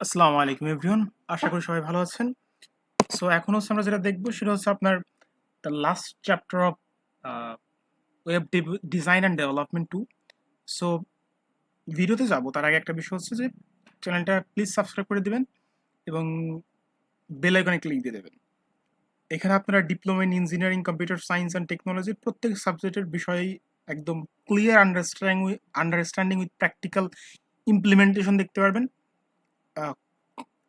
আসসালামু আলাইকুম, এভরিওয়ান। আশা করি সবাই ভালো আছেন। সো এখন হচ্ছে আমরা যেটা দেখব সেটা হচ্ছে আপনার the last chapter of web design and development two so ভিডিওতে যাব। তার আগে একটা বিষয় হচ্ছে যে চ্যানেলটা প্লিজ সাবস্ক্রাইব করে দিবেন এবং বেল আইকনে ক্লিক দিয়ে দেবেন। এখানে আপনারা diploma in engineering computer science and টেকনোলজির প্রত্যেক সাবজেক্টের বিষয়ে একদম clear understanding understanding with practical implementation দেখতে পারবেন। Uh,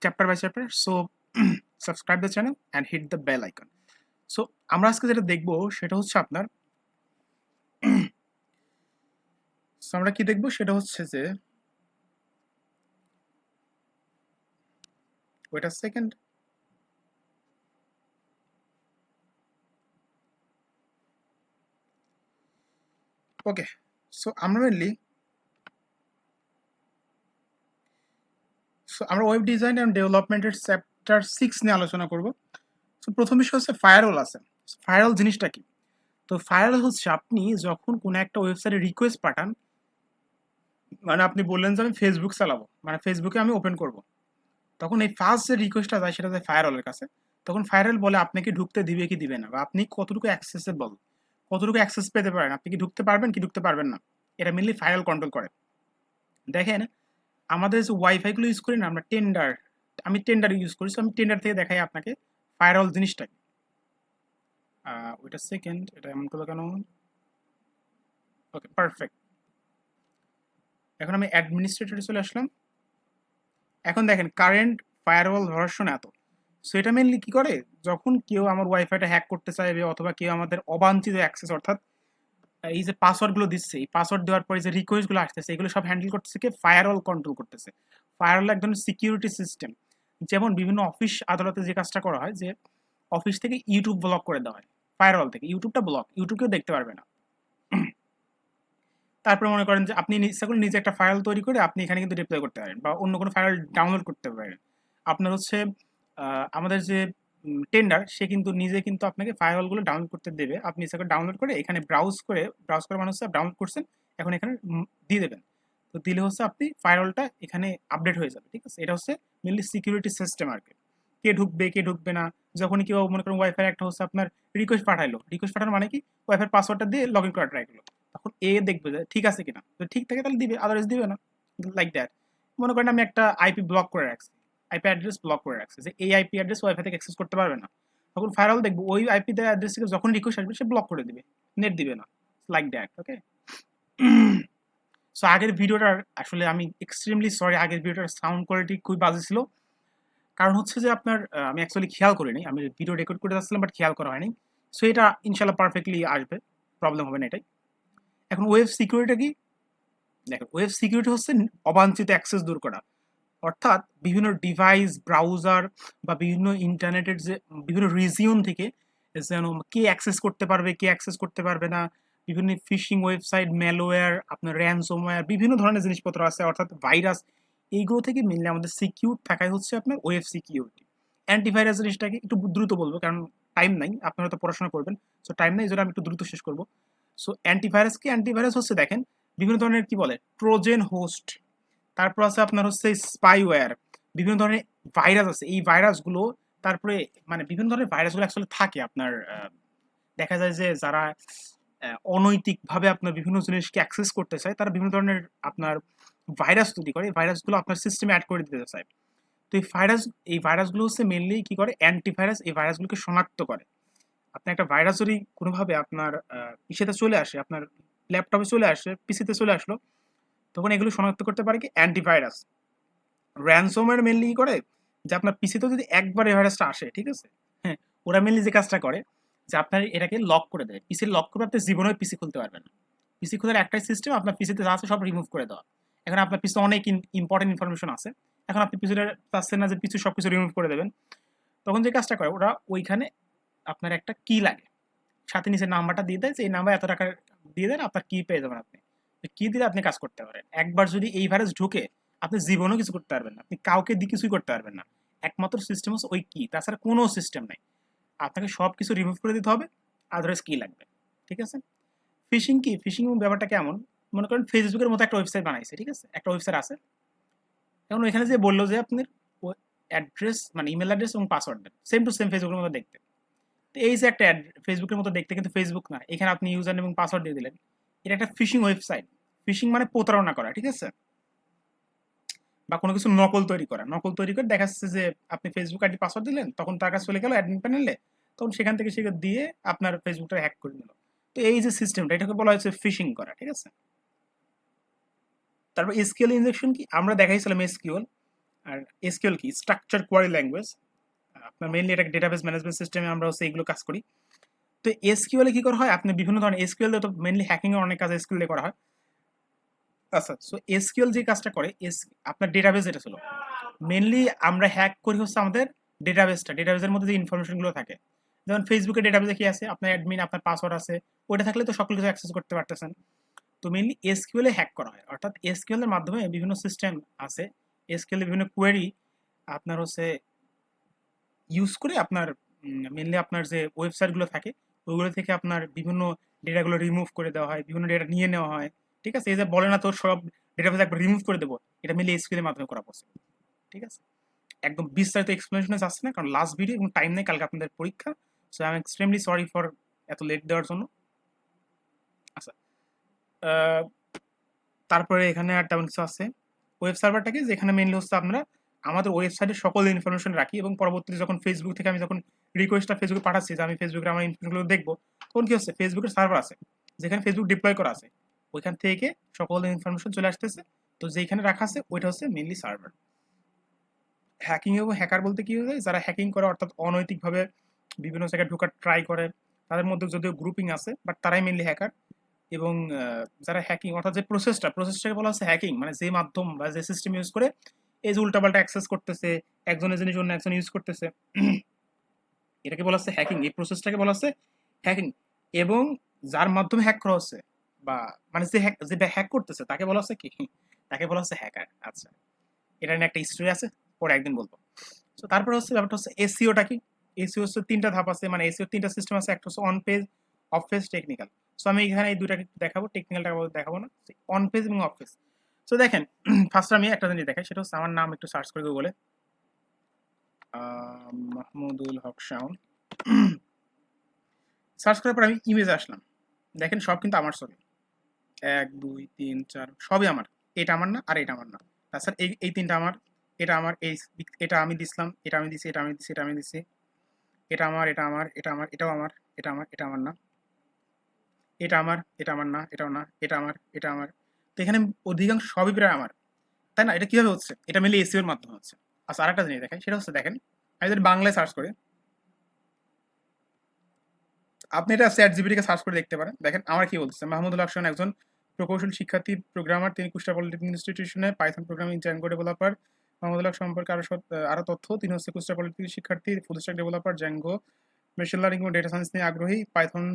chapter by chapter. So subscribe the channel and hit the bell icon. So আমরা আজকে যেটা দেখব সেটা হচ্ছে আপনার So, আমরা কি দেখব সেটা হচ্ছে যে wait a second okay so আমরা মেনলি সো আমরা ওয়েব ডিজাইন অ্যান্ড ডেভেলপমেন্টের চ্যাপ্টার সিক্স নিয়ে আলোচনা করব। সো প্রথম বিষয় হচ্ছে ফায়ারওয়াল আছে। ফায়ারওয়াল জিনিসটা কি? তো ফায়ারওয়াল হচ্ছে আপনি যখন কোনো একটা ওয়েবসাইটে রিকোয়েস্ট পাঠান মানে আপনি বললেন যে আমি ফেসবুক চালাবো মানে ফেসবুকে আমি ওপেন করব। তখন এই ফার্স্ট যে রিকোয়েস্টটা যায় সেটা যায় ফায়ারওয়ালের কাছে। তখন ফায়ারওয়াল বলে, আপনাকে ঢুকতে দিবে কি দিবে না? বা, আপনি কতটুকু অ্যাক্সেসেবল কতটুকু অ্যাক্সেস পেতে পারেন? আপনি কি ঢুকতে পারবেন কি ঢুকতে পারবেন না? এটা মেনলি ফায়ারওয়াল কন্ট্রোল করে। দেখেন আমাদের যে ওয়াইফাইগুলো ইউজ করি না, আমরা টেন্ডার আমি টেন্ডার ইউজ করি, so আমি টেন্ডার থেকে দেখাই আপনাকে ফায়ারওয়াল জিনিসটা। ওইটা সেকেন্ড এটা এমন করল কেন? ওকে পারফেক্ট এখন আমি অ্যাডমিনিস্ট্রেটরে চলে আসলাম। এখন দেখেন কারেন্ট ফায়ারওয়াল ভার্সন এত। সো এটা মেনলি কী করে? যখন কেউ আমার ওয়াইফাইটা হ্যাক করতে চাইবে, অথবা কেউ আমাদের অবাঞ্ছিত অ্যাক্সেস অর্থাৎ এই যে পাসওয়ার্ডগুলো দিচ্ছে, এই পাসওয়ার্ড দেওয়ার পরে যে রিকোয়েস্টগুলো আসতেছে, এগুলো সব হ্যান্ডেল করতেছে কে? ফায়ারওয়াল কন্ট্রোল করতেছে। ফায়ারওয়াল এক ধরনের সিকিউরিটি সিস্টেম যেমন বিভিন্ন অফিস আদালতে যে কাজটা করা হয় যে অফিস থেকে ইউটিউব ব্লক করে দেওয়া হয়। ফায়ারওয়াল থেকে। ইউটিউবটা ব্লক ইউটিউবকেও দেখতে পারবে না। তারপরে মনে করেন যে আপনি করলে নিজে একটা ফাইল তৈরি করে আপনি এখানে কিন্তু ডিপ্লয় করতে পারেন বা অন্য কোনো ফাইল ডাউনলোড করতে পারেন। আপনার হচ্ছে আমাদের যে টেন্ডার সে কিন্তু নিজে কিন্তু আপনাকে ফাইলগুলো ডাউনলোড করতে দেবে। আপনি করে ডাউনলোড করে এখানে ব্রাউজ করে ব্রাউজ করে মানে হচ্ছে ডাউনলোড করছেন, এখন এখানে দিয়ে দেবেন। তো দিলে হচ্ছে আপনি ফাইলটা এখানে আপডেট হয়ে যাবে, ঠিক আছে? এটা হচ্ছে মেনলি সিকিউরিটি সিস্টেম আর কি। কে ঢুকবে কে ঢুকবে না, যখনই কেউ মনে করেন ওয়াইফাই একটা হচ্ছে আপনার রিকোয়েস্ট পাঠাইলো রিকোয়েস্ট পাঠানো মানে কি? ওয়াইফাই পাসওয়ার্ডটা দিয়ে লগ ইন করা ট্রাই করল। তখন এ দেখবে যে ঠিক আছে কিনা। যদি ঠিক থাকে তাহলে দিবে আদারওয়াইজ দিবে না। লাইক দ্যাট মনে করেন আমি একটা আইপি ব্লক করে রাখছি। আইপি অ্যাড্রেস ব্লক করে রাখছি। যে এই আইপি অ্যাড্রেস ওয়াইফাই থেকে অ্যাক্সেস করতে পারবে না। তখন ফায়ারওয়াল দেখব ওই আইপি অ্যাড্রেস থেকে যখন রিকোয়েস্ট আসবে, সে ব্লক করে দিবে। নেট দিবে না। লাইক দ্যাট ওকে সো আগের ভিডিওটার আসলে আমি এক্সট্রিমলি সরি আগের ভিডিওটার সাউন্ড কোয়ালিটি খুবই বাজে ছিল। কারণ হচ্ছে যে আপনার আমি অ্যাকচুয়ালি খেয়াল করিনি। আমি ভিডিও রেকর্ড করে যাচ্ছিলাম বাট খেয়াল করা হয়নি। সো এটা ইনশাল্লাহ পারফেক্টলি আসবে। প্রবলেম হবে না এটাই। এখন ওয়েব সিকিউরিটি কি? দেখো ওয়েব সিকিউরিটি হচ্ছে অবাঞ্ছিত অ্যাক্সেস দূর করা। অর্থাৎ বিভিন্ন ডিভাইস ব্রাউজার বা বিভিন্ন ইন্টারনেটের যে, বিভিন্ন রিজিয়ন থেকে যেন কে অ্যাক্সেস করতে পারবে, কে অ্যাক্সেস করতে পারবে না, বিভিন্ন ফিশিং ওয়েবসাইট ম্যালওয়্যার আপনার র্যানসোমওয়্যার বিভিন্ন ধরনের জিনিসপত্র আছে, অর্থাৎ ভাইরাস এইগুলো থেকে মেনলি আমাদের সিকিউর থাকাই হচ্ছে আপনার ওয়েব সিকিউরিটি অ্যান্টিভাইরাস জিনিসটাকে একটু দ্রুত বলব, কারণ টাইম নাই, আপনারা তো পড়াশোনা করবেন সো টাইম নাই জন্য আমি একটু দ্রুত শেষ করব। সো অ্যান্টিভাইরাস কি অ্যান্টিভাইরাস হচ্ছে দেখেন, বিভিন্ন ধরনের কি বলে ট্রোজেন হোস্ট তারপর আছে আপনার হচ্ছে স্পাইওয়্যার বিভিন্ন ধরনের ভাইরাস আছে। এই ভাইরাসগুলো তারপরে মানে বিভিন্ন ধরনের ভাইরাসগুলো অ্যাকচুয়ালি থাকে আপনার দেখা যায় যে যারা অনৈতিকভাবে আপনার বিভিন্ন জিনিসকে অ্যাক্সেস করতে চায়, তারা বিভিন্ন ধরনের আপনার ভাইরাস তৈরি করে। এই ভাইরাসগুলো আপনার সিস্টেমে অ্যাড করে দিতে চায়। তো এই ভাইরাস এই ভাইরাসগুলো হচ্ছে মেনলি কি করে? অ্যান্টিভাইরাস এই ভাইরাসগুলোকে শনাক্ত করে। আপনার একটা ভাইরাস যদি কোনোভাবে আপনার ইসেতে চলে আসে, আপনার ল্যাপটপে চলে আসে, পিসিতে চলে আসলো তখন এগুলো শনাক্ত করতে পারে কি? অ্যান্টিভাইরাস। র্যানসোমওয়্যার মেনলি কি করে? যে আপনার পিসিতে যদি একবার এই ভাইরাসটা আসে, ঠিক আছে? হ্যাঁ ওরা মেনলি যে কাজটা করে, যে আপনার এটাকে লক করে দেয়। পিসি লক করে আপনি জীবনেও পিসি খুলতে পারবেন পিসি খোলার একটাই সিস্টেম আপনার পিসিতে যা আছে সব রিমুভ করে দেওয়া। এখন আপনার পিসে অনেক ইম্পর্টেন্ট ইনফরমেশন আছে। এখন আপনি পিছনে চাচ্ছেন না যে পিছু সব কিছু রিমুভ করে দেবেন। তখন যে কাজটা করে, ওরা ওইখানে আপনার একটা কি লাগে। সাথে নিচে নাম্বারটা দিয়ে দেয়, যে এই নাম্বার এত টাকা দিয়ে দেন, আপনার কি পেয়ে যাবেন আপনি। কি দিলে আপনি কাজ করতে পারেন? একবার যদি এই ভাইরাস ঢুকে, আপনি জীবনেও কিছু করতে পারবেন না। আপনি কাউকে দিয়ে কিছুই করতে পারবেন না। একমাত্র সিস্টেম হচ্ছে ওই কি। তাছাড়া কোনো সিস্টেম নাই। আপনাকে সব কিছু রিমুভ করে দিতে হবে। আদারওয়াইজ কি লাগবে? ঠিক আছে? ফিশিং কি? ফিশিং ব্যাপারটা কেমন? মনে করেন ফেসবুকের মতো একটা ওয়েবসাইট বানাইছে, ঠিক আছে? একটা ওয়েবসাইট আছে। এখন ওইখানে যে বলল যে আপনার অ্যাড্রেস মানে ইমেল অ্যাড্রেস এবং password then same to same ফেসবুকের মতো দেখতে। তো এই যে একটা ফেসবুকের মতো দেখতে কিন্তু ফেসবুক না। এখানে আপনি ইউজার এবং পাসওয়ার্ড দিয়ে দিলেন। এটা একটা ফিশিং ওয়েবসাইট। ফিশিং মানে প্রতারণা করা, ঠিক আছে? বা কোনো কিছু নকল তৈরি করা। নকল তৈরি করে দেখা যাচ্ছে যে আপনি ফেসবুক আইডি পাসওয়ার্ড দিলেন, তখন তার কাছে চলে গেল অ্যাডমিন প্যানেলে তখন সেখান থেকে সে দিয়ে আপনার ফেসবুকটা হ্যাক করে দিল তো এই যে সিস্টেমটা এটাকে বলা হয়েছে ফিশিং করা, ঠিক আছে? তারপর এসকিউএল ইনজেকশন কি? আমরা দেখাইছিলাম এসকিউএল আর এসকিউএল কি? স্ট্রাকচার কোয়ারি ল্যাঙ্গুয়েজ আপনার মেইনলি এটা ডেটাবেস ম্যানেজমেন্ট সিস্টেমে আমরা হচ্ছে এইগুলো কাজ করি। তো এসকিউএল কি করা হয়? আপনি বিভিন্ন ধরনের এসকিউএল তো মেইনলি হ্যাকিং এর অনেক কাজ এসকিউএল করা হয়। আচ্ছা সো এসকিউএল যে কাজটা করে, এস, আপনার ডেটাবেস যেটা ছিল মেনলি আমরা হ্যাক করি হচ্ছে আমাদের ডেটাবেসটা ডেটাবেসের মধ্যে যে ইনফরমেশনগুলো থাকে। যেমন ফেসবুকের ডেটাবেসে কি আছে? আপনার অ্যাডমিন আপনার পাসওয়ার্ড আছে। ওটা থাকলে তো সকল কিছু অ্যাক্সেস করতে পারতেছেন। তো মেনলি এসকিউএল হ্যাক করা হয়। অর্থাৎ এসকিউএল এর মাধ্যমে বিভিন্ন সিস্টেম আছে। এসকিউএল বিভিন্ন কোয়েরি আপনার হচ্ছে ইউজ করে আপনার মেনলি আপনার যে ওয়েবসাইটগুলো থাকে ওইগুলো থেকে আপনার বিভিন্ন ডেটাগুলো রিমুভ করে দেওয়া হয়, বিভিন্ন ডেটা নিয়ে নেওয়া হয়, ঠিক আছে? এই যে বলে না তো সব ডেটাবেস একবার রিমুভ করে দেবো, এটা মিলে এসকিউএল এর মাধ্যমে করা পসিবল ঠিক আছে? একদম বিস্তারিত এক্সপ্লেনেশনে আসছে না, কারণ লাস্ট ভিডিও এবং টাইম নেই কালকে আপনাদের পরীক্ষা so I am extremely sorry for এত লেট দেওয়ার জন্য। আচ্ছা তারপরে এখানে আর তেমন কিছু আছে ওয়েব সার্ভারটাকে যেখানে মেনলি হচ্ছে আপনারা আমাদের ওয়েবসাইটে সকল ইনফরমেশন রাখি এবং পরবর্তীতে যখন ফেসবুক থেকে আমি যখন রিকোয়েস্টটা ফেসবুকে পাঠাচ্ছি যে আমি ফেসবুকে আমার ইনফরমেশনগুলো দেখব, তখন কি হচ্ছে? ফেসবুকের সার্ভার আছে, যেখানে ফেসবুক ডিপ্লয় করা আছে। ওইখান থেকে সকল ইনফরমেশন চলে আসতেছে। তো যেখানে রাখা আছে, ওইটা হচ্ছে মেনলি সার্ভার হ্যাকিং এবং হ্যাকার বলতে কি হয় যারা হ্যাকিং করে, অর্থাৎ অনৈতিকভাবে বিভিন্ন জায়গায় ঢোকার ট্রাই করে, তাদের মধ্যে যদিও গ্রুপিং আছে বাট তারাই মেনলি হ্যাকার এবং যারা হ্যাকিং অর্থাৎ যে প্রসেসটা প্রসেসটাকে বলা হচ্ছে হ্যাকিং মানে যে মাধ্যম বা যে সিস্টেম ইউজ করে এই যে উল্টাপাল্টা অ্যাক্সেস করতেছে, একজনের জিনিস অন্য একজন ইউজ করতেছে। এটাকে বলা হচ্ছে হ্যাকিং এই প্রসেসটাকে বলা হচ্ছে হ্যাকিং এবং যার মাধ্যমে হ্যাক করা হচ্ছে, বা মানে যে হ্যাক যে হ্যাক করতেছে, তাকে বলা হচ্ছে কি? তাকে বলা হচ্ছে হ্যাকার আচ্ছা এটা নিয়ে একটা হিস্ট্রি আছে, পরে একদিন বলব। তো তারপর হচ্ছে ব্যাপারটা হচ্ছে এসিওটা কি? এসিও হচ্ছে তিনটা ধাপ আছে মানে এসিও তিনটা সিস্টেম আছে, একটা হচ্ছে on page off page technical so আমি এখানে এই দুটাকে দেখাবো টেকনিক্যালটা দেখাবো না। অন পেজ এবং অফ পেজ সো দেখেন ফার্স্ট আমি একটা জিনিস দেখাই, সেটা হচ্ছে আমার নাম একটু সার্চ করে গুগলে মাহমুদুল হক শাওন। সার্চ করার পর আমি ইমেজ আসলাম। দেখেন, সব কিন্তু আমার ছবি। এক, দুই, তিন, চার, সবই আমার। এটা আমার না, আর এটা আমার না। তাছাড়া এই এই তিনটা আমার, এটা আমার, এই এটা আমি দিছিলাম, এটা আমি দিছি, এটা আমি দিছি, এটা আমি দিছি। এটা আমার এটা আমার এটা আমার, এটাও আমার, এটা আমার এটা আমার না। এটা আমার এটা আমার না, এটাও না, এটা আমার এটা আমার তো এখানে অধিকাংশ সবই প্রায় আমার। তাই না? এটা কীভাবে হচ্ছে? এটা মিলে এসিওর মাধ্যমে হচ্ছে। আচ্ছা আরেকটা জিনিস দেখাই, সেটা হচ্ছে দেখেন, আমি যদি বাংলায় সার্চ করি, আপনি এটা চ্যাট জিবিটিকে সার্চ করে দেখতে পারেন। দেখেন, আমার কি বলছে? মাহমুদুল হাসান একজন প্রকৌশল শিক্ষার্থী প্রোগ্রামার তিনি Kushtia polytechnic ইনস্টিটিউশনে Python programming Django developer Mahmudul Haque সম্পর্কে আরও আরও তথ্য। তিনি হচ্ছে কুষ্টা পলিটেকনিক শিক্ষার্থী full stack developer Django machine learning এবং ডেটা সায়েন্স নিয়ে আগ্রহী পাইথন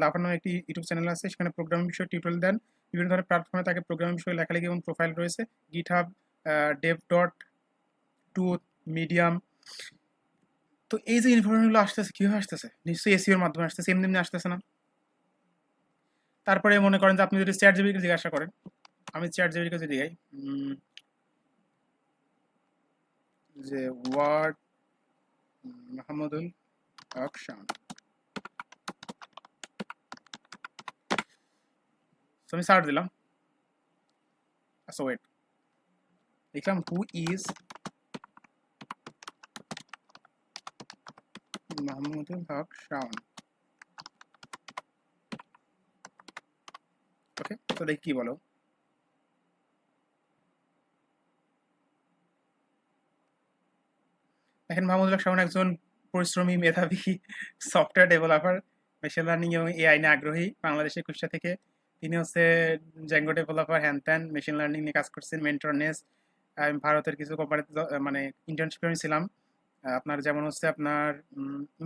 লাভার নামে একটি ইউটিউব চ্যানেল আছে, সেখানে প্রোগ্রামিং বিষয়ে টিউটোরিয়াল দেন। বিভিন্ন ধরনের প্ল্যাটফর্মে তাকে প্রোগ্রামিং বিষয়ে লেখালেখি এবং প্রোফাইল রয়েছে। GitHub dev dot to medium তো এই যে ইনফরমেশনগুলো আসতেছে, কীভাবে আসতেছে? নিশ্চয়ই এসিওর মাধ্যমে আসতেছে, এমনি এমনি আসতেছে না। তারপরে মনে করেন যে আপনি যদি চ্যাট জিবিকে জিজ্ঞাসা করেন, আমি চ্যাট জিবিকে যদি যাই যে ওয়ার্ড মাহমুদুল হক শান আমি সার্চ দিলাম আচ্ছা ওয়েট লিখলাম who is Mahmudul Haque Shawon okay তো দেখি কি বলো। দেখেন মাহমুদুল হক শাওন একজন পরিশ্রমী মেধাবী সফটওয়্যার ডেভেলপার মেশিন লার্নিং এবং এআই নিয়ে আগ্রহী বাংলাদেশের কুষ্টা থেকে। তিনি হচ্ছে জ্যাঙ্গো ডেভেলপার হ্যান ত্যান মেশিন লার্নিং নিয়ে কাজ করছেন মেন্টরনেস আমি ভারতের কিছু কোম্পানিতে মানে ইন্টার্নশিপে আমি ছিলাম। আপনার যেমন হচ্ছে আপনার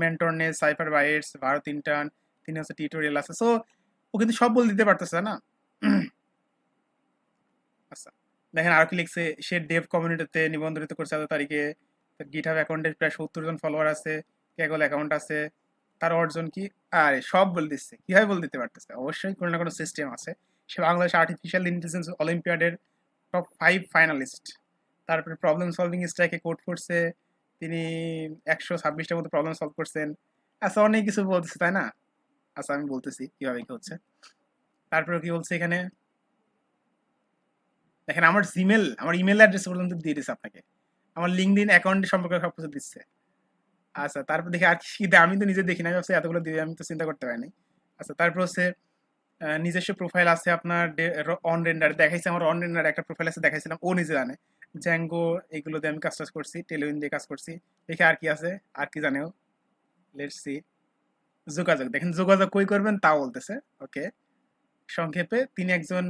Mentorness Cipher Bytes Bharat intern তিনি হচ্ছে টিউটোরিয়াল আছে। সো ও কিন্তু সব বলে দিতে পারতেছে না? আচ্ছা দেখেন আর কি লিখছে, সে ডেভ কমিউনিটিতে নিবন্ধিত করছে এত তারিখে। গিটহাব অ্যাকাউন্টে প্রায় সত্তর জন ফলোয়ার আছে ক্যাগল অ্যাকাউন্ট আছে, তার অর্জন কি? আরে, সব বলে দিচ্ছে। কীভাবে বলে দিতে পারতেছে? অবশ্যই কোনো না কোনো সিস্টেম আছে। সে বাংলাদেশ আর্টিফিশিয়াল ইন্টেলিজেন্স অলিম্পিয়াডের টপ ফাইভ ফাইনালিস্ট তারপরে প্রবলেম সলভিং স্ট্রাইকে কোড করছে, তিনি একশো ছাব্বিশটার মতো প্রবলেম সলভ করছেন। আচ্ছা অনেক কিছু বলতেছে, তাই না? আচ্ছা আমি বলতেছি কীভাবে কি হচ্ছে। তারপরে কি বলছে এখানে? দেখেন, আমার জিমেল আমার ইমেল অ্যাড্রেস পর্যন্ত দিয়ে দিচ্ছে আপনাকে। আমার লিঙ্কডিন অ্যাকাউন্ট সম্পর্কে সব কিছু দিচ্ছে। আচ্ছা তারপর দেখি আর কি আমি তো নিজে দেখি না ভাবছি এতগুলো দিবে, আমি তো চিন্তা করতে পারিনি আচ্ছা তারপর হচ্ছে নিজস্ব প্রোফাইল আছে আপনার অন রেন্ডার দেখাইছে আমার অন রেন্ডার একটা প্রোফাইল আছে দেখাইছিলাম, ও নিজে জানে। জ্যাঙ্গো এগুলো দিয়ে আমি কাজ টাজ করছি টেলিউইন দিয়ে কাজ করছি। দেখি আর কি আছে, আর কি জানেও। লেটস সি যোগাযোগ, দেখেন যোগাযোগ কই করবেন তা বলতেছে ওকে সংক্ষেপে, তিনি একজন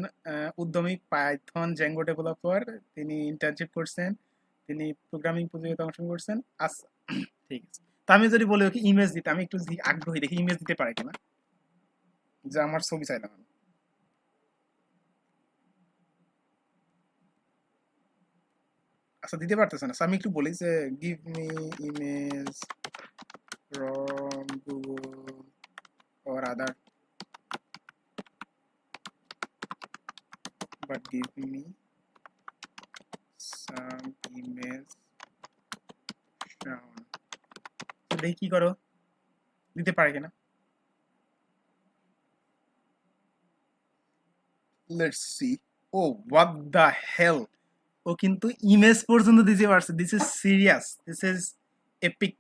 উদ্যমী পাইথন জ্যাঙ্গো ডেভেলপার তিনি ইন্টার্নশিপ করছেন। তিনি প্রোগ্রামিং প্রতিযোগিতা অংশগ্রহণ করছেন। আচ্ছা ঠিক আছে। তা আমি যদি বলি ওকে ইমেজ দিতে, আমি একটু আগ্রহী দেখি ইমেজ দিতে পারে কিনা, যে আমার ছবি চাইলাম আচ্ছা দিতে পারতেছে না। আমি একটু বলি যে give me image from Google or other but give me some image sound তো দেখি কি করো? দিতে পারে কিনা? Let's see oh what the hell oh কিন্তু ইমেজ পর্যন্ত দিতে পারছে। This is serious this is epic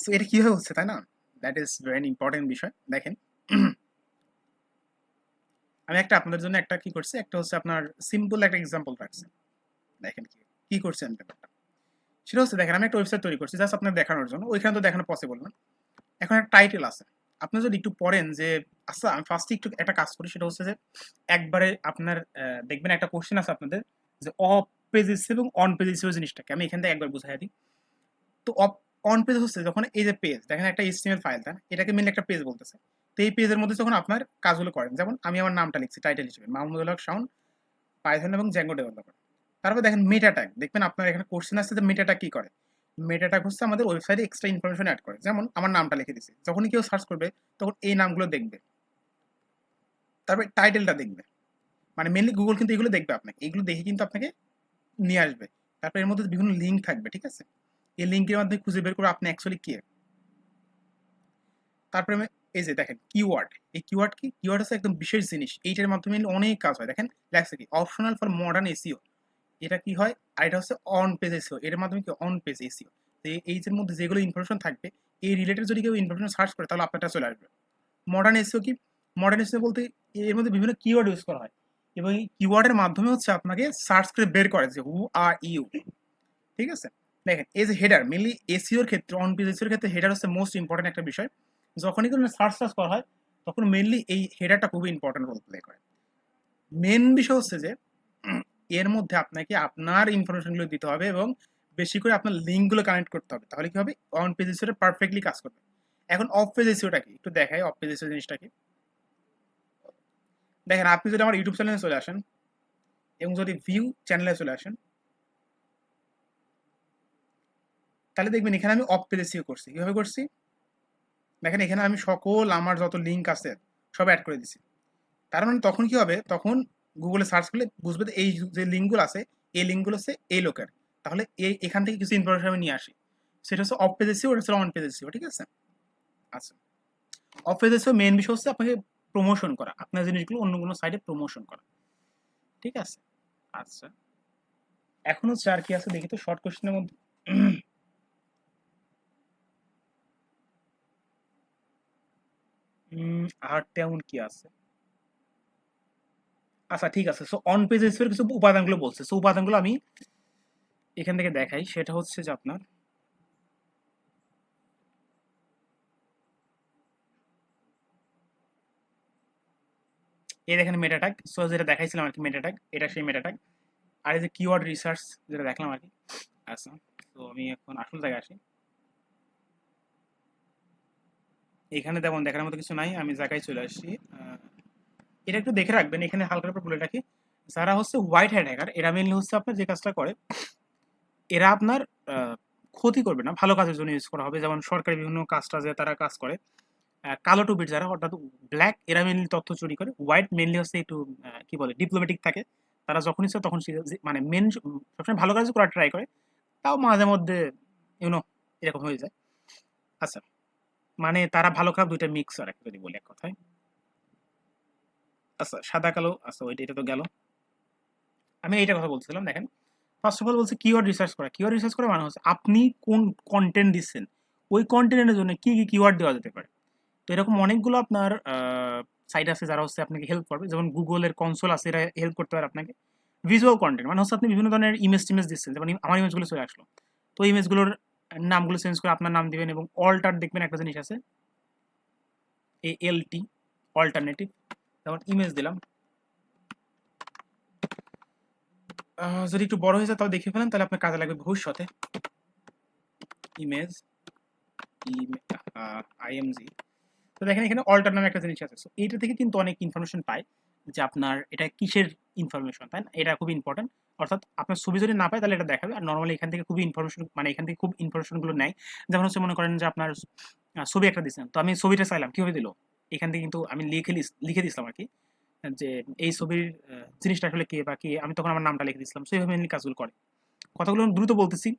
so এটা কীভাবে হচ্ছে তাই না? দ্যাট ইজ ভেরি ইম্পর্টেন্ট বিষয়। দেখেন। আমি একটা আপনাদের জন্য একটা কি করছি? একটা হচ্ছে আপনার সিম্পল একটা এক্সাম্পল রাখছি। দেখেন কি কি করছে ব্যাপারটা? সেটা হচ্ছে দেখেন, আমি একটা ওয়েবসাইট তৈরি করছি জাস্ট আপনার দেখানোর জন্য। ওইখানে তো দেখানো পসিবল না। এখন একটা টাইটেল আছে। আপনি যদি একটু পড়েন যে আচ্ছা আমি ফার্স্টে একটু একটা কাজ করি, সেটা হচ্ছে যে, একবারে আপনার দেখবেন একটা কোশ্চেন আছে আপনাদের, যে অফ পেজেস এবং অন পেজেস জিনিসটাকে। আমি এখান থেকে একবার বুঝাই দিই। তো অফ অন পেজ হচ্ছে যখন এই যে পেজ দেখেন একটা এইচটিএমএল ফাইল তাই? এটাকে মেনলি একটা পেজ বলতেছে। তো এই পেজের মধ্যে যখন আপনার কাজগুলো করেন, যেমন আমি আমার নামটা লিখছি টাইটেল হিসেবে, মাহমুদুল হক শাওন, পাইথন এবং জ্যাঙ্গো ডেভেলপার তারপর দেখেন মেটা ট্যাগ দেখবেন আপনার এখানে কোশ্চেন আসছে যে মেটা ট্যাগ কি করে? মেটা ট্যাগ হচ্ছে আমাদের ওয়েবসাইটে এক্সট্রা ইনফরমেশন অ্যাড করে। যেমন আমার নামটা লিখে দিছি। যখনই কেউ সার্চ করবে, তখন এই নামগুলো দেখবে। তারপরে টাইটেলটা দেখবে। মানে মেনলি গুগল কিন্তু এগুলো দেখবে আপনাকে। এগুলো দেখে কিন্তু আপনাকে নিয়ে আসবে। তারপর এর মধ্যে বিভিন্ন লিঙ্ক থাকবে, ঠিক আছে? এই লিঙ্কের মাধ্যমে খুঁজে বের করে আপনি অ্যাকচুয়ালি কে? তারপরে এই যে দেখেন কিওয়ার্ড এই কিওয়ার্ড কি? কিওয়ার্ড হচ্ছে একদম বিশেষ জিনিস। এইটার মাধ্যমে অনেক কাজ হয়। দেখেন লেখছে কি? অপশনাল ফর মডার্ন এসিও এটা কি হয়? আর এটা হচ্ছে অন পেজ এসিও এর মাধ্যমে কি অন পেজ এসিও এই- যে মধ্যে যেগুলো ইনফরমেশন থাকবে, এই রিলেটেড যদি কেউ ইনফরমেশন সার্চ করে, তাহলে আপনারটা চলে আসবে। মডার্ন এসিও কি? মডার্ন এসিও বলতে এর মধ্যে বিভিন্ন কিওয়ার্ড ইউজ করা হয়। এবং এই কিওয়ার্ডের মাধ্যমে হচ্ছে আপনাকে সার্চ করে বের করে যে হু আর ইউ ঠিক আছে? দেখেন, এই যে হেডার মেনলি এসিওর ক্ষেত্রে অন পেজ এসিওর ক্ষেত্রে হেডার হচ্ছে মোস্ট ইম্পর্টেন্ট একটা বিষয়। যখনই কোনো সার্চ টার্চ করা হয়, তখন মেনলি এই হেডারটা খুবই ইম্পর্টেন্ট রোল প্লে করে। মেন বিষয় হচ্ছে যে এর মধ্যে আপনাকে আপনার ইনফরমেশনগুলো দিতে হবে এবং বেশি করে আপনার লিঙ্কগুলো কানেক্ট করতে হবে। তাহলে কি হবে? অন পেজ এসিওটা পারফেক্টলি কাজ করবে। এখন অফ পেজ এসিওটা কি? একটু দেখাই অফ পেজ এসিও জিনিসটা কি। দেখেন, আপনি যদি আমার ইউটিউব চ্যানেলে চলে আসেন এবং যদি ভিউ চ্যানেলে চলে আসেন, তাহলে দেখবেন এখানে আমি অফ পেজ এসিও করছি। কীভাবে করছি? দেখেন, এখানে আমি সকল, আমার যত লিঙ্ক আছে, সব অ্যাড করে দিছি। তার মানে তখন কি হবে? তখন গুগলে সার্চ করলে বুঝবে এই যে লিঙ্কগুলো আছে, এই লিঙ্কগুলো হচ্ছে এই লোকের। তাহলে এই এখান থেকে কিছু ইনফরমেশন আমি নিয়ে আসি। সেটা হচ্ছে অফ পেজ এসিও ওটা হচ্ছে অন পেজ এসিও ঠিক আছে? আচ্ছা। অফ পেজ এসিও মেন বিষয় হচ্ছে আপনাকে প্রমোশন করা, আপনার জিনিসগুলো অন্য কোনো সাইডে প্রমোশন করা। ঠিক আছে? আচ্ছা। এখন হচ্ছে আর কি আছে, দেখি তো শর্ট কোশ্চেনের মধ্যে। আর তেমন কি আছে? আচ্ছা ঠিক আছে। সো অন পেজ এসিওর কিছু উপাদানগুলো বলছে। সো উপাদানগুলো আমি এখান থেকে দেখাই। সেটা হচ্ছে যে আপনার এই দেখেন মেটা ট্যাগ সো যেটা দেখাইছিলাম আর কি মেটা ট্যাগ এটা সেই মেটা ট্যাগ আর এই যে কিওয়ার্ড রিসার্চ যেটা দেখলাম আর কি। আচ্ছা তো আমি এখন আসল জায়গায় আসি। এখানে তেমন দেখার মতো কিছু নাই। আমি জায়গায় চলে আসি। এটা একটু দেখে রাখবেন, এখানে হালকা করে বলে রাখি। যারা হচ্ছে হোয়াইট হ্যাট হ্যাকার এরা মেনলি হচ্ছে আপনার যে কাজটা করে, এরা আপনার ক্ষতি করবে না। ভালো কাজের জন্য ইউজ করা হবে। যেমন সরকারি বিভিন্ন কাজ টাজে তারা কাজ করে কালো টুপির যারা, অর্থাৎ ব্ল্যাক এরা মেনলি তথ্য চুরি করে। হোয়াইট মেনলি হচ্ছে একটু কি বলে ডিপ্লোম্যাটিক থাকে। তারা যখন ইচ্ছে তখন মানে মেন সবসময় ভালো কাজ করার ট্রাই করে। তাও মাঝে মধ্যে ইউনো এরকম হয়ে যায়। আচ্ছা মানে তারা ভালো খারাপ দুইটা মিক্স আর একটা যদি বলি এক কথায়। আচ্ছা সাদা, কালো আচ্ছা ওইটা এটা তো গেল। আমি এইটা কথা বলছিলাম, দেখেন। ফার্স্ট অফ অল বলছে কিওয়ার্ড রিসার্চ করা। কিওয়ার্ড রিসার্চ করা মানে হচ্ছে আপনি কোন কন্টেন্ট দিচ্ছেন। ওই কন্টেন্টের জন্য কী কি কিওয়ার্ড দেওয়া যেতে পারে। তো এরকম অনেকগুলো আপনার সাইট আছে যারা হচ্ছে আপনাকে হেল্প করবে। যেমন গুগলের কনসোল আছে, এরা হেল্প করতে পারে আপনাকে। ভিজুয়াল কন্টেন্ট মানে হচ্ছে আপনি বিভিন্ন ধরনের ইমেজ টিমেজ দিচ্ছেন। যেমন আমার ইমেজগুলো চলে আসলো। তো ইমেজগুলোর নামগুলো চেঞ্জ করে আপনার নাম দিবেন এবং অল্টার দেখবেন একটা জিনিস আছে। এ এল টি অল্টারনেটিভ যেমন ইমেজ দিলাম। যদি একটু বড় হয়ে যায় তাহলে দেখে ফেলেন, তাহলে আপনার কাজে লাগবে ভবিষ্যতে। ইমেজ আইএমজি তো দেখেন, এখানে অল্টার নামে একটা জিনিস আছে। সো এইটা থেকে কিন্তু অনেক ইনফরমেশন পায় যে আপনার এটা কিসের ইনফরমেশন তাই না? এটা খুব ইম্পর্টেন্ট অর্থাৎ আপনার ছবি যদি না পায়, তাহলে এটা দেখাবে। আর নর্মালি এখান থেকে খুবই ইনফরমেশন মানে এখান থেকে খুব ইনফরমেশনগুলো নেয়। যেমন হচ্ছে মনে করেন যে আপনার ছবি একটা দিচ্ছেন তো আমি ছবিটা চাইলাম, কীভাবে দিল? এখান থেকে কিন্তু আমি লিখে লিখে দিছিলাম আর কি যে এই ছবির জিনিসটা আসলে কে বা কে, আমি তখন আমার নামটা লিখে দিছিলাম সেইভাবে মেনলি কাজগুলো করে। কথাগুলো দ্রুত বলতেছি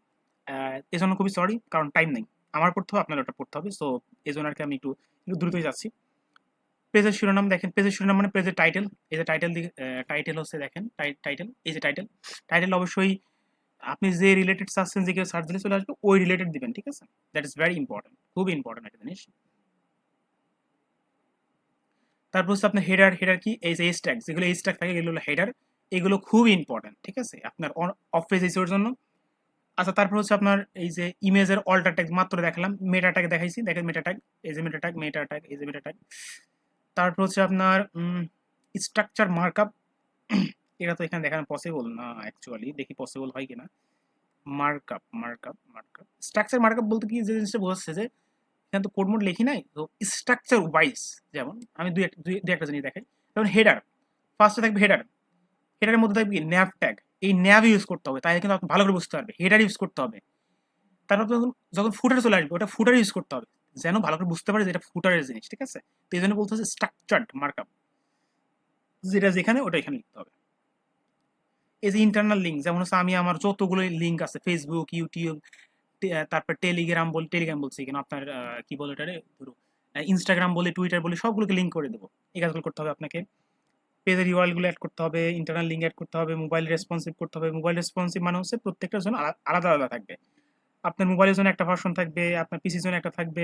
এজন্য খুবই সরি কারণ টাইম নেই। আমার পড়তে হবে আপনার ওটা পড়তে হবে, সো এই জন্য আর কি আমি একটু একটু দ্রুতই যাচ্ছি। পেজের শিরোনাম দেখেন, পেজের শিরোনাম মানে পেজের টাইটেল এই যে টাইটেল টাইটেল হচ্ছে দেখেন টাইটেল এই যে টাইটেল টাইটেল অবশ্যই আপনি যে রিলেটেড চাচ্ছেন যে কেউ সার্চ দিলে চলে আসবে, ওই রিলেটেড দিবেন, ঠিক আছে? দ্যাট ইজ ভেরি ইম্পর্টেন্ট খুবই ইম্পর্টেন্ট একটা জিনিস। তারপর হচ্ছে আপনার হেডার হেডার কি? এই যে ট্যাগ যেগুলো এইচ ট্যাগ থাকে, এগুলো হলো হেডার এগুলো খুব ইম্পর্টেন্ট ঠিক আছে? আপনার অফ পেজ এসিওর জন্য। আচ্ছা তারপর হচ্ছে আপনার এই যে ইমেজের অল্টার ট্যাগ মাত্র দেখালাম। মেটা ট্যাগ দেখাইছি। দেখেন মেটা ট্যাগ এই যে মেটা ট্যাগ মেটা ট্যাগ এই যে মেটা ট্যাগ তারপর হচ্ছে আপনার স্ট্রাকচার মার্কআপ এটা তো এখানে দেখানো পসিবল না অ্যাকচুয়ালি দেখি পসিবল হয় কিনা। Markup markup markup structure markup বলতে কি? যে জিনিসটা বোঝাচ্ছে যে এখানে তো কোড মোড লিখি নাই, তো স্ট্রাকচার ওয়াইজ যেমন আমি দুই একটা দুই একটা জিনিস দেখাই। যেমন হেডার ফার্স্টে থাকবে হেডার হেডারের মধ্যে থাকবে কি? ন্যাভ ট্যাগ এই ন্যাভ ইউজ করতে হবে তাই কিন্তু ভালো করে বুঝতে পারবে। হেডার ইউজ করতে হবে। তারপর যখন যখন ফুটার চলে আসবে, ওটা ফুটার ইউজ করতে হবে। যেন ভালো করে বুঝতে পারে যে এটা ফুটারের জিনিস, ঠিক আছে? তো এই জন্য বলতে হচ্ছে স্ট্রাকচার্ড মার্কআপ যেটা যেখানে, ওটা এখানে লিখতে হবে। এই যে ইন্টারনাল লিঙ্ক যেমন হচ্ছে আমি আমার যতগুলো লিঙ্ক আছে ফেসবুক ইউটিউব তারপর টেলিগ্রাম বলি টেলিগ্রাম বলছি কেন? আপনার কি বলে ওটারে? ধরো ইনস্টাগ্রাম বলি টুইটার বলি, সবগুলোকে লিঙ্ক করে দেবো। এই কাজগুলো করতে হবে আপনাকে। পেজের ইউআরএলগুলো অ্যাড করতে হবে ইন্টারনাল লিঙ্ক অ্যাড করতে হবে মোবাইল রেসপন্সিভ করতে হবে। মোবাইল রেসপন্সিভ মানে হচ্ছে প্রত্যেকটার জন্য আলাদা আলাদা থাকবে। আপনার মোবাইলের জন্য একটা ভার্সন থাকবে, আপনার পিসির জন্য একটা থাকবে।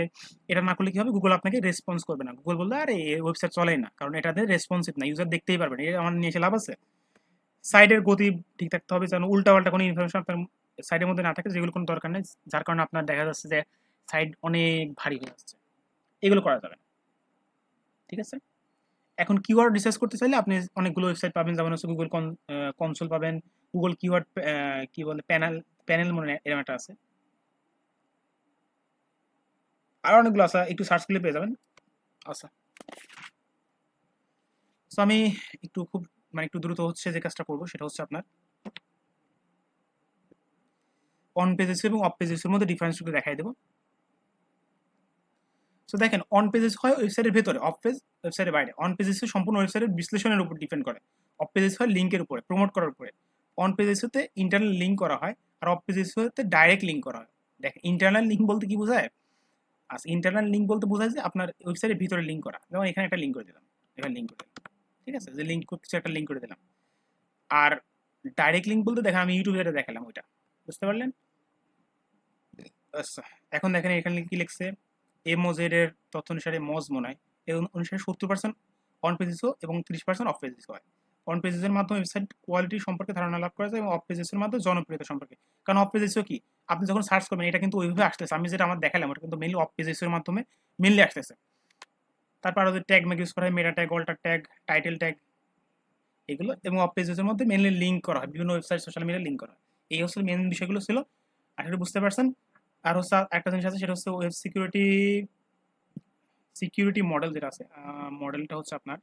এটা না করলে কি হবে? গুগল আপনাকে রেসপন্স করবে না। গুগল বলবে, আরে ওয়েবসাইট চলেই না। কারণ এটাতে রেসপন্সিভ না। ইউজার দেখতেই পারবে না। এটা আমার নিয়ে এসে লাভ আছে? সাইডের গতি ঠিক থাকতে হবে যেন উল্টা পাল্টা কোনো ইনফরমেশন আপনার সাইডের মধ্যে না থাকে, যেগুলো কোনো দরকার নেই, যার কারণে আপনার দেখা যাচ্ছে যে সাইড অনেক ভারী হয়ে যাচ্ছে। এগুলো করা যাবে ঠিক আছে? এখন কিওয়ার্ড রিসার্চ করতে চাইলে আপনি অনেকগুলো ওয়েবসাইট পাবেন, যেমন হচ্ছে গুগল কনসোল পাবেন গুগল কিওয়ার্ড কি বলে প্যানেল প্যানেল মনে এরকম একটা আছে। আরও অনেকগুলো আছে, একটু সার্চ করলে পেয়ে যাবেন। আচ্ছা। তো আমি একটু খুব মানে একটু দ্রুত হচ্ছে যে কাজটা করব, সেটা হচ্ছে আপনার অন পেজেস এবং অফ পেজেসের মধ্যে ডিফারেন্সগুলো দেখাই দেবো। সো দেখেন অন পেজেস হয় ওয়েবসাইটের ভেতরে অফ পেজ ওয়েবসাইটের বাইরে। অন পেজেস সম্পূর্ণ ওয়েবসাইটের বিশ্লেষণের উপর ডিপেন্ড করে। অফ পেজেস হয় লিঙ্কের উপরে প্রমোট করার উপরে। অন পেজেস হতে ইন্টারনাল লিঙ্ক করা হয়, আর অফ পেজেস হতে ডাইরেক্ট লিঙ্ক করা হয়। দেখেন ইন্টারনাল লিঙ্ক বলতে কি বোঝায়? আচ্ছা ইন্টারনাল লিঙ্ক বলতে বোঝায় যে আপনার ওয়েবসাইটের ভিতরে লিঙ্ক করা। যেমন এখানে একটা লিঙ্ক করে দিলাম, এখানে লিঙ্ক করে দিলাম। ঠিক আছে? যে লিঙ্ক কিছু একটা লিঙ্ক করে দিলাম। আর ডাইরেক্ট লিঙ্ক বলতে দেখেন, আমি ইউটিউবে যেটা দেখালাম ওইটা। বুঝতে পারলেন? এখন দেখেন এখানে কি লিখছে? এমোজেড এর তথ্য অনুসারে মজ মনে হয়। এর অনুসারে সত্তর পার্সেন্ট অন পেজেসও এবং তিরিশ পার্সেন্ট অফ পেজেস হয়। অন পেজেসের মাধ্যমে ওয়েবসাইট কোয়ালিটি সম্পর্কে ধারণা লাভ করা যায় এবং অফ পেজেসের মাধ্যমে জনপ্রিয়তা সম্পর্কে। কারণ অফ পেজেসও কি? আপনি যখন সার্চ করবেন, এটা কিন্তু ওইভাবে আসতেছে। আমি যেটা আমার দেখালাম, ওটা কিন্তু মেনলি অফ পেজেসের মাধ্যমে মেনলি আসতেছে। তারপর আরও ট্যাগ ম্যাগ ইউজ করা হয় meta tag alter tag title tag এগুলো এবং অফ পেজেসের মধ্যে মেনলি লিঙ্ক করা হয়। বিভিন্ন ওয়েবসাইট সোশ্যাল মিডিয়া লিঙ্ক করা হয়। এই হচ্ছে মেন বিষয়গুলো ছিল। আশা বুঝতে পারছেন। আর হচ্ছে একটা জিনিস আছে, সেটা হচ্ছে ওয়েব সিকিউরিটি সিকিউরিটি মডেল যেটা আছে মডেলটা হচ্ছে আপনার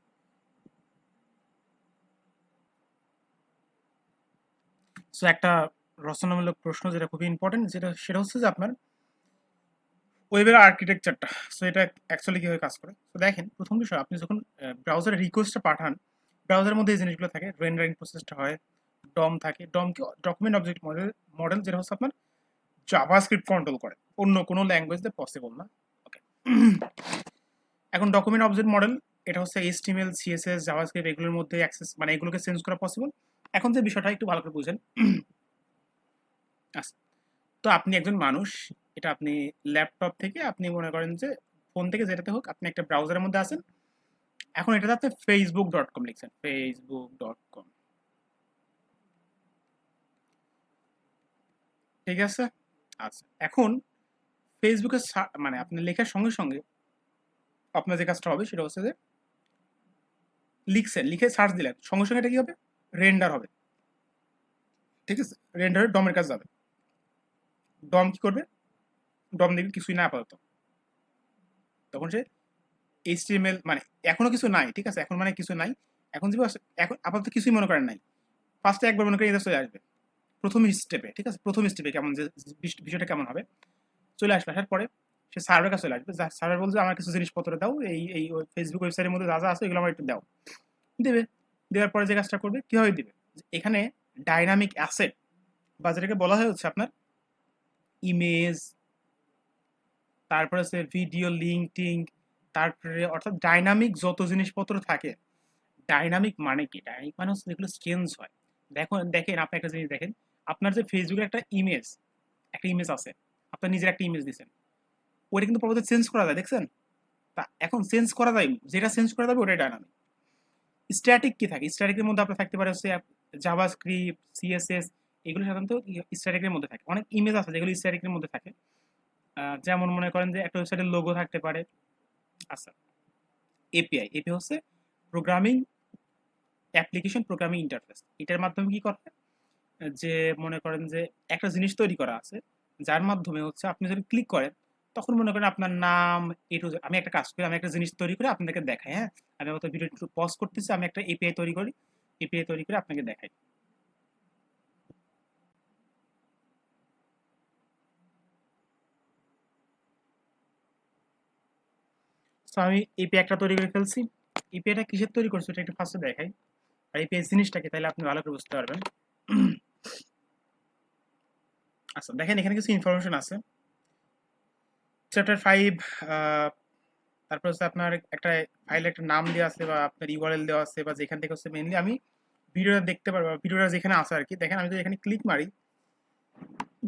সো একটা রচনামূলক প্রশ্ন যেটা খুবই ইম্পর্টেন্ট যেটা, সেটা হচ্ছে যে আপনার ওয়েবের আর্কিটেকচারটা সো এটা অ্যাকচুয়ালি কীভাবে কাজ করে? তো দেখেন, প্রথম বিষয়, আপনি যখন ব্রাউজারে রিকোয়েস্টটা পাঠান ব্রাউজারের মধ্যে এই জিনিসগুলো থাকে রেন্ডারিং প্রসেসটা হয় ডম থাকে। ডম কি ডকুমেন্ট অবজেক্ট মডেল মডেল যেটা হচ্ছে আপনার জাভাস্ক্রিপ্ট কন্ট্রোল করে। অন্য কোনো ল্যাঙ্গুয়েজে পসিবল না। ওকে এখন ডকুমেন্ট অবজেক্ট মডেল এটা হচ্ছে এইচটিএমএল সিএসএস জাভাস্ক্রিপ্ট এগুলোর মধ্যে অ্যাক্সেস মানে এগুলোকে চেঞ্জ করা পসিবল এখন যে বিষয়টা একটু ভালো করে বুঝেন। আচ্ছা। তো আপনি একজন মানুষ, এটা আপনি ল্যাপটপ থেকে আপনি মনে করেন যে ফোন থেকে যেটাতে হোক আপনি একটা ব্রাউজারের মধ্যে আছেন। এখন এটাতে আপনি ফেসবুক ডট কম লিখছেন। ফেসবুক ডট কম ঠিক আছে? আচ্ছা এখন ফেসবুকে মানে আপনি লেখার সঙ্গে সঙ্গে আপনার যে কাজটা হবে সেটা হচ্ছে যে লিখছেন, লিখে সার্চ দিলেন, সঙ্গে সঙ্গে এটা কি হবে? রেন্ডার হবে। ঠিক আছে? রেন্ডারের ডমের কাজ যাবে। ডম কি করবে? ডম দেখবে কিছুই না আপাতত। তখন সে এইচটিএমএল মানে এখনও কিছু নাই, ঠিক আছে? এখন মানে কিছু নাই। এখন যে এখন আপাতত কিছুই মনে করেন নাই। ফার্স্টে একবার মনে করেন এটা চলে আসবে। প্রথম স্টেপে ঠিক আছে? প্রথম স্টেপে কেমন যে বিষয়টা কেমন হবে? চলে আসবে আসার পরে সে সার্ভার কাছে চলে আসবে। সার্ভার বলছে, আমার কিছু জিনিসপত্র দাও, এই এই ফেসবুক ওয়েবসাইটের মধ্যে যা যা আছে এগুলো আমার একটু দাও। দেবে। দেওয়ার পরে যে কাজটা করবে, কীভাবে দিবে? এখানে ডাইনামিক অ্যাসেট বা যেটাকে বলা হয় হচ্ছে আপনার ইমেজ তারপরে হচ্ছে ভিডিও লিঙ্ক টিঙ্ক তারপরে অর্থাৎ ডাইনামিক যত জিনিসপত্র থাকে ডাইনামিক মানে কি? ডাইনামিক মানে হচ্ছে যেগুলো চেঞ্জ হয়। দেখুন দেখেন, আপনি একটা জিনিস দেখেন। আপনার যে ফেসবুকের একটা ইমেজ একটা ইমেজ আছে, আপনার নিজের একটা ইমেজ দিচ্ছেন ওইটা কিন্তু পরবর্তী চেঞ্জ করা যায়, দেখছেন? তা এখন চেঞ্জ করা যায়, যেটা চেঞ্জ করা যাবে ওটাই ডাইনামিক স্ট্যাটিক কি থাকে? স্ট্যাটিকের মধ্যে আপনার থাকতে পারে হচ্ছে জাভা স্ক্রিপ্ট সিএসএস এগুলো সাধারণত স্ট্যাটিকের মধ্যে থাকে। অনেক ইমেজ আছে যেগুলো স্ট্যাটিকের মধ্যে থাকে। যেমন মনে করেন যে একটা ওয়েবসাইটের লোগো থাকতে পারে। আচ্ছা এপিআই এপিআই হচ্ছে প্রোগ্রামিং অ্যাপ্লিকেশন প্রোগ্রামিং ইন্টারফেস এটার মাধ্যমে কি করে যে মনে করেন যে একটা জিনিস তৈরি করা আছে, যার মাধ্যমে হচ্ছে আপনি যদি ক্লিক করেন, তখন মনে করেন আপনার নাম এটু আমি একটা কাজ করি, আমি একটা জিনিস তৈরি করে আপনাদেরকে দেখাই হ্যাঁ? আমি হয়তো ভিডিও একটু পজ করতেছি, আমি একটা এপিআই তৈরি করি এপিআই তৈরি করে আপনাকে দেখাই। আমি এপি একটা তৈরি করে ফেলছি। এপিআইটা কিসের তৈরি করছি এটা একটু ফার্স্টে দেখাই। আর এপিআই জিনিসটাকে তাহলে আপনি ভালো করে বুঝতে পারবেন। আচ্ছা দেখেন এখানে কিছু ইনফরমেশন আছে। চ্যাপ্টার ফাইভ তারপর হচ্ছে আপনার একটা ফাইলে একটা নাম দেওয়া আছে বা আপনার ইউআরএল দেওয়া আছে বা যেখান থেকে হচ্ছে মেনলি আমি ভিডিওটা দেখতে পারব ভিডিওটা যেখানে আছে আর কি দেখেন, আমি যদি এখানে ক্লিক মারি,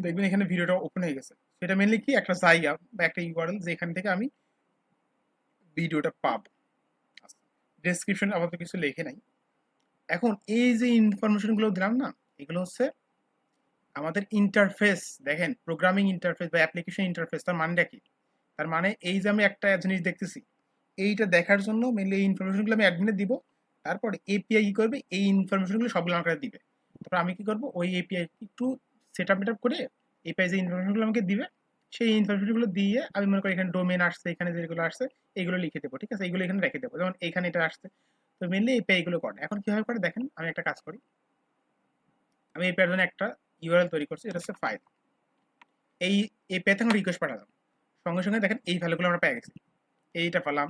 দেখবেন এখানে ভিডিওটা ওপেন হয়ে গেছে। সেটা মেনলি কি? একটা জায়গা বা একটা ইউআরএল যেখান থেকে আমি ভিডিওটা পাবো। ডেসক্রিপশন আপাতত কিছু লেখে নাই। এখন এই যে ইনফরমেশনগুলো দিলাম না, এগুলো হচ্ছে আমাদের ইন্টারফেস দেখেন প্রোগ্রামিং ইন্টারফেস বা অ্যাপ্লিকেশন ইন্টারফেস তার মানেটা কি? তার মানে এই যে আমি একটা জিনিস দেখতেছি, এইটা দেখার জন্য মেনলি এই ইনফরমেশনগুলো আমি অ্যাডমিনে দিব, তারপর এপিআই কি করবে? এই ইনফরমেশনগুলো সবগুলো আমাকে দিবে। তারপর আমি কি করব? ওই এপিআই একটু সেট আপ করে এপিআই যে ইনফরমেশনগুলো আমাকে দিবে, সেই ইনফরমেশনগুলো দিয়ে আমি মনে করি এখানে ডোমেন আসছে, এখানে যেগুলো আসছে এইগুলো লিখে দেবো, ঠিক আছে? এইগুলো এখানে রেখে দেবো। যেমন এখানে এটা আসছে। তো মেনলি এপিআই গুলো করে। এখন কীভাবে করে? দেখেন, আমি একটা কাজ করি। আমি এপিআর জন্য একটা ইউআরএল তৈরি করছি, এটা হচ্ছে ফাইল এই এপিআই থেকে রিকোয়েস্ট পাঠালাম। সঙ্গে সঙ্গে দেখেন এই ভ্যালুগুলো আমরা পেয়ে গেছি। এইটা পেলাম।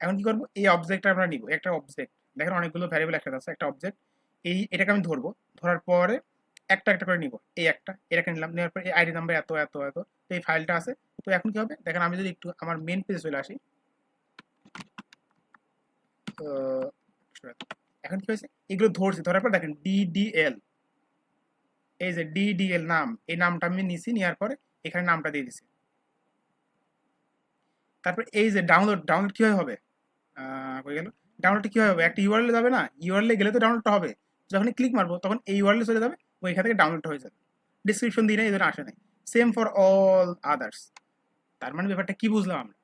এখন কি করব? এই অবজেক্টটা আমরা নিব। একটা অবজেক্ট দেখেন অনেকগুলো ভ্যারিয়েবল একসাথে আছে, একটা অবজেক্ট এই, এটাকে আমি ধরবো। ধরার পরে একটা একটা করে নিব। এই একটা, এটাকে নিলাম। নেওয়ার পরে এই আইডি নাম্বার এত এত এত। তো এই ফাইলটা আছে। তো এখন কি হবে? দেখেন আমি যদি একটু আমার মেন পেজে চলে আসি। এখন কি হয়েছে? এগুলো ধরছি। ধরার পর দেখেন ডিডিএল এই যে ডিডিএল নাম, এই নামটা আমি নিছি নেওয়ার পরে এখানে নামটা দিয়ে দিছি। তারপর এই যে ডাউনলোড ডাউনলোড কীভাবে হবে? হয়ে গেল? ডাউনলোডটা হবে? একটা ইউআরএল যাবে না? ইউআরএলে গেলে তো ডাউনলোডটা হবে। যখন ক্লিক মারবো, তখন এই ইউআরএলে চলে যাবে ওইখান থেকে ডাউনলোড হয়ে যাবে। ডিসক্রিপশন দিয়ে নেই এদের আসে নাই। সেম ফর অল আদার্স তার মানে ব্যাপারটা কি বুঝলাম আমরা?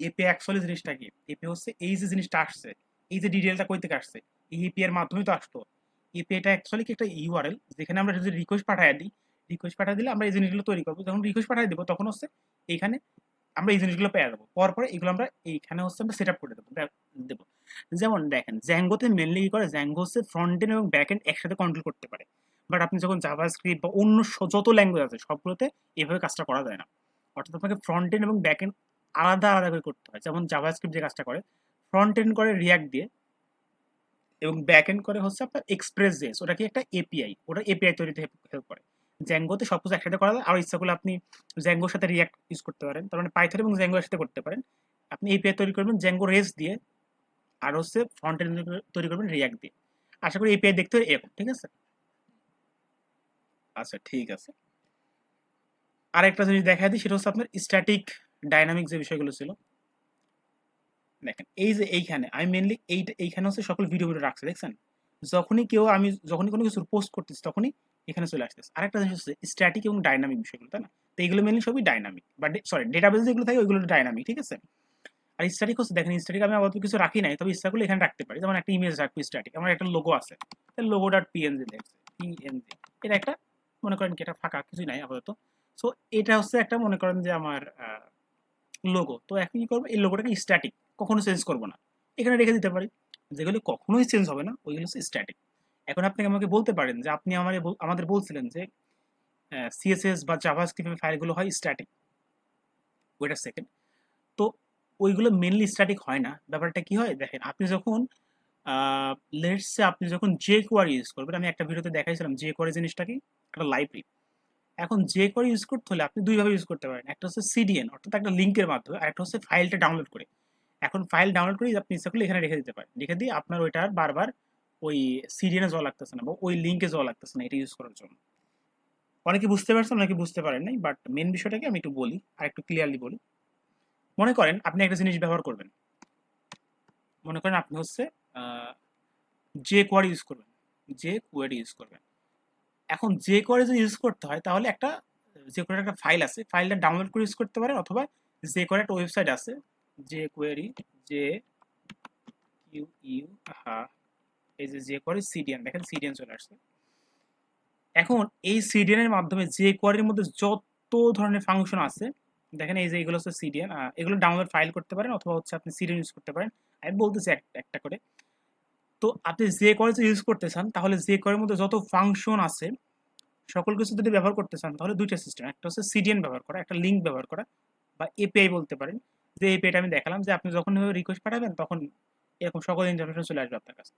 এপি অ্যাকচুয়ালি জিনিসটা কি? এপি হচ্ছে, এই যে জিনিসটা আসছে, এই যে ডিটেলটা কই থেকে আসছে? এই এপি এর মাধ্যমে তো আসতো। এপি এটা অ্যাকচুয়ালি একটা ইউআরএল যেখানে আমরা যদি রিকোয়েস্ট পাঠাই দিই রিকোয়েস্ট পাঠিয়ে দিলে আমরা এই জিনিসগুলো তৈরি করব। যখন রিকোয়েস্ট পাঠিয়ে দেবো, তখন হচ্ছে এইখানে আমরা এই জিনিসগুলো পেয়ে যাব। পর পরে এগুলো আমরা এইখানে হচ্ছে আমরা সেট আপ করে দেবো দেবো যেমন দেখেন জ্যাঙ্গোতে মেনলি কি করে? জ্যাঙ্গো হচ্ছে ফ্রন্ট এন্ড এবং ব্যাক এন্ড একসাথে কন্ট্রোল করতে পারে। বাট আপনি যখন জাভা স্ক্রিপ্ট বা অন্য যত ল্যাঙ্গুয়েজ আছে, সবগুলোতে এভাবে কাজটা করা যায় না। অর্থাৎ আপনাকে ফ্রন্ট এন্ড এবং ব্যাক এন্ড আলাদা আলাদা করে করতে হয়। যেমন জাভা স্ক্রিপ্ট যে কাজটা করে ফ্রন্ট এন্ড করে রিয়াক্ট দিয়ে এবং ব্যাক এন্ড করে হচ্ছে আপনার এক্সপ্রেস জেস ওটা কি একটা এপিআই ওটা এপিআই তৈরিতে হেল্প করে। জ্যাঙ্গোতে সব কিছু একসাথে করা যায় আর ইচ্ছা করলে আপনি জ্যাঙ্গোর সাথে রিয়াক্ট ইউজ করতে পারেন। তার মানে পাইথন এবং জ্যাঙ্গো একসাথে করতে পারেন। আপনি এপিআই তৈরি করবেন জ্যাঙ্গো রেস দিয়ে, আর হচ্ছে ফ্রন্ট এন্ড তৈরি করবেন রিয়াক্ট দিয়ে। আশা করি এপিআই দেখতে হবে এরকম, ঠিক আছে? আচ্ছা ঠিক আছে। আরেকটা জিনিস দেখা দিই, সেটা হচ্ছে আপনার স্ট্যাটিক ডাইনামিক যে বিষয়গুলো ছিল। দেখেন, এই যে এইখানে আমি মেনলি এইটা, এইখানে হচ্ছে সকল ভিডিও ভিডিও রাখছে, দেখছেন? যখনই কেউ আমি, যখনই কোনো কিছু পোস্ট করতেছি, তখনই এখানে চলে আসতেছে। আরেকটা জিনিস হচ্ছে স্ট্যাটিক এবং ডাইনামিক বিষয়গুলো, তাই না? তো এইগুলো মেনলি সবই ডাইনামিক বা সরি ডেটাবেস যেগুলো থাকে, ওইগুলো ডাইনামিক ঠিক আছে? আর স্ট্যাটিক হচ্ছে, দেখেন স্ট্যাটিক আমি আপাতত কিছু রাখি নাই, তবে ইচ্ছা এখানে রাখতে পারি। যেমন একটা ইমেজ রাখব স্ট্যাটিক আমার একটা লোগো আছে। লোগো ডট পিএনজি দেখছে পিএনজি এটা একটা, মনে করেন কি, এটা ফাঁকা, কিছুই নাই আপাতত। সো এটা হচ্ছে একটা, মনে করেন যে আমার লোগো তো এখন কি করব? এই লোগোটাকে স্ট্যাটিক কখনো চেঞ্জ করব না। এখানে রেখে দিতে পারি। যেগুলো কখনোই চেঞ্জ হবে না, ওইগুলো হচ্ছে স্ট্যাটিক এখন আপনি আমাকে বলতে পারেন যে, আপনি আমার আমাদের বলছিলেন যে সিএসএস বা জাভাস্ক্রিপ্টের ফাইলগুলো হয় স্ট্যাটিক ওইটা সেকেন্ড তো ওইগুলো মেনলি স্ট্যাটিক হয় না। ব্যাপারটা কি হয়? দেখেন, আপনি যখন লেটসে আপনি যখন যে কোয়ারি ইউজ করবেন, আমি একটা ভিডিওতে দেখাইছিলাম যে কোয়ারি জিনিসটা কি? একটা লাইব্রেরি এখন যে কোয়ারি ইউজ করতে হলে আপনি দুইভাবে ইউজ করতে পারেন। একটা হচ্ছে সিডিএন অর্থাৎ একটা লিঙ্কের মাধ্যমে, আর একটা হচ্ছে ফাইলটা ডাউনলোড করে। এখন ফাইল ডাউনলোড করে, আপনি ইচ্ছা করলে এখানে রেখে দিতে পারেন। রেখে দিয়ে আপনার ওইটা আর বারবার ওই সিডিএনে যাওয়া লাগতেছে না বা ওই লিঙ্কে যাওয়া লাগতেছে না এটা ইউজ করার জন্য। অনেকে বুঝতে পারছেন, অনেকে বুঝতে পারেন নাই বাট মেন বিষয়টাকে আমি একটু বলি, আর একটু ক্লিয়ারলি বলি। মনে করেন আপনি একটা জিনিস ব্যবহার করবেন। মনে করেন আপনি হচ্ছে যে কোয়ারি ইউজ করবেন, যে কোয়ারি ইউজ করবেন। এখন যে কোয়ারি যদি ইউজ করতে হয়, তাহলে একটা, যে কোয়ারি একটা ফাইল আছে ফাইলটা ডাউনলোড করে ইউজ করতে পারেন, অথবা যে কোয়ারি একটা ওয়েবসাইট আছে যে কোয়ারি যে ইউ ইউ হ্যাঁ এই যে যে কোয়ারি সিডিএন দেখেন সিডিএন চলে আসছে। এখন এই সিডিএন এর মাধ্যমে যে কোয়ারির মধ্যে যত ধরনের ফাংশন আছে, দেখেন এই যে এগুলো হচ্ছে সিডিএন এগুলো ডাউনলোড ফাইল করতে পারেন অথবা হচ্ছে আপনি সিডিএন ইউজ করতে পারেন। আমি বলতেছি একটা করে। তো আপনি যে কোয়ারি ইউজ করতে চান, তাহলে যে কোয়ারির মধ্যে যত ফাংশন আছে, সকল কিছু যদি ব্যবহার করতে চান, তাহলে দুইটা সিস্টেম একটা হচ্ছে সিডিএন ব্যবহার করা, একটা লিঙ্ক ব্যবহার করা, বা এপিআই বলতে পারেন। যে এপিআইটা আমি দেখালাম যে আপনি যখন রিকোয়েস্ট পাঠাবেন, তখন এরকম সকল ইনফরমেশন চলে আসবে আপনার কাছে।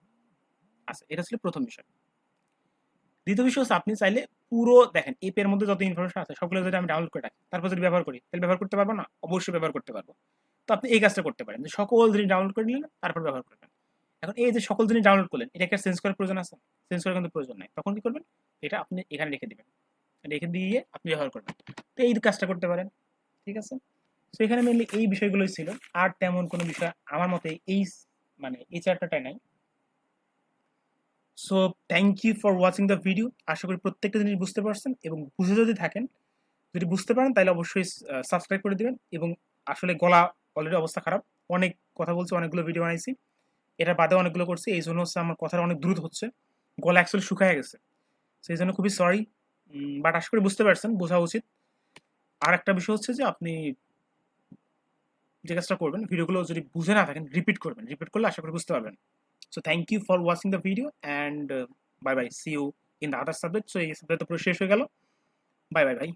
আচ্ছা এটা ছিল প্রথম বিষয়। দ্বিতীয় বিষয় হচ্ছে আপনি চাইলে পুরো দেখেন এপের মধ্যে যত ইনফরমেশন আছে, সবগুলো যদি আমি ডাউনলোড করে রাখি, তারপর যদি ব্যবহার করি, তাহলে ব্যবহার করতে পারব না? অবশ্যই ব্যবহার করতে পারব। তো আপনি এই কাজটা করতে পারেন। যে সকল জিনিস ডাউনলোড করে নিলেন, তারপর ব্যবহার করবেন এখন এই যে সকল জিনিস ডাউনলোড করলেন, এটাকে চেঞ্জ করার প্রয়োজন আছে? চেঞ্জ করার কিন্তু প্রয়োজন নাই। তখন কি করবেন? এটা আপনি এখানে রেখে দিবেন। রেখে দিয়ে আপনি ব্যবহার করবেন। তো এই কাজটা করতে পারেন। ঠিক আছে? তো এখানে মেনলি এই বিষয়গুলোই ছিল। আর তেমন কোনো বিষয় আমার মতে এই মানে এই চ্যাপ্টারটাই নাই। So thank you for watching the video আশা করি প্রত্যেকটা জিনিস বুঝতে পারছেন এবং বুঝে যদি থাকেন, যদি বুঝতে পারেন, তাহলে অবশ্যই সাবস্ক্রাইব করে দেবেন এবং আসলে গলা অলরেডি অবস্থা খারাপ। অনেক কথা বলছি, অনেকগুলো ভিডিও বানাইছি। এটা বাদে অনেকগুলো করছি। এই জন্য হচ্ছে আমার কথাটা অনেক দ্রুত হচ্ছে। গলা অ্যাকচুয়ালি শুকায় গেছে। সেই জন্য খুবই সরি বাট আশা করি বুঝতে পারছেন, বোঝা উচিত। আর একটা বিষয় হচ্ছে যে আপনি যে কাজটা করবেন, ভিডিওগুলো যদি বুঝে না থাকেন রিপিট করবেন। রিপিট করলে আশা করি বুঝতে পারবেন। So thank you for watching the video and bye bye see you in the other subject so এই সাবজেক্ট তো পুরো শেষ হয়ে গেল। বাই বাই ভাই